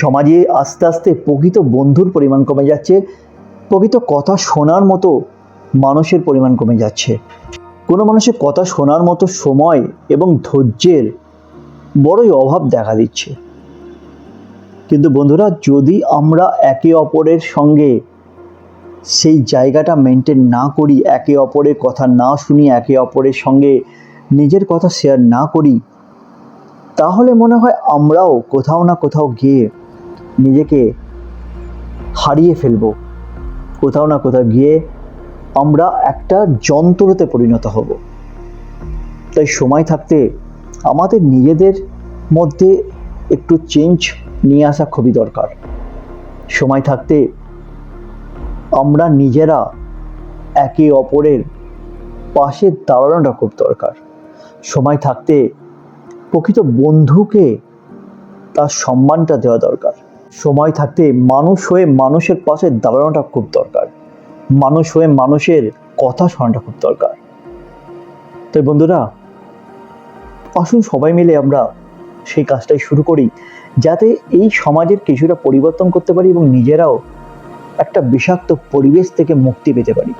সমাজে আস্তে আস্তে প্রকৃত বন্ধুর পরিমাণ কমে যাচ্ছে, প্রকৃত কথা শোনার মতো মানুষের পরিমাণ কমে যাচ্ছে। কোনো মানুষের কথা শোনার মতো সময় এবং ধৈর্যের বড়ই অভাব দেখা দিচ্ছে। কিন্তু বন্ধুরা, যদি আমরা একে অপরের সঙ্গে সেই জায়গাটা মেনটেন না করি, একে অপরের কথা না শুনি, একে অপরের সঙ্গে নিজের কথা শেয়ার না করি, তাহলে মনে হয় আমরাও কোথাও না কোথাও গিয়ে নিজেকে হারিয়ে ফেলব। কোথাও না কোথাও গিয়ে আমরা একটা যন্ত্রতে পরিণত হব। তাই সময় থাকতে আমাদের নিজেদের মধ্যে একটু চেঞ্জ নিয়ে আসা খুবই দরকার। সময় থাকতে আমরা নিজেরা একে অপরের পাশে দাঁড়ানোটা খুব দরকার। সময় থাকতে প্রকৃত বন্ধুকে তার সম্মানটা দেওয়া দরকার। সময় থাকতে মানুষ হয়ে মানুষের পাশে দাঁড়ানোটা খুব দরকার। মানুষ হয়ে মানুষের কথা শোনাটা খুব দরকার। তাই বন্ধুরা, আসুন সবাই মিলে আমরা সেই কাজটাই শুরু করি, যাতে এই সমাজের কিছুটা পরিবর্তন করতে পারি এবং নিজেরাও একটা বিষাক্ত পরিবেশ থেকে মুক্তি পেতে পারি।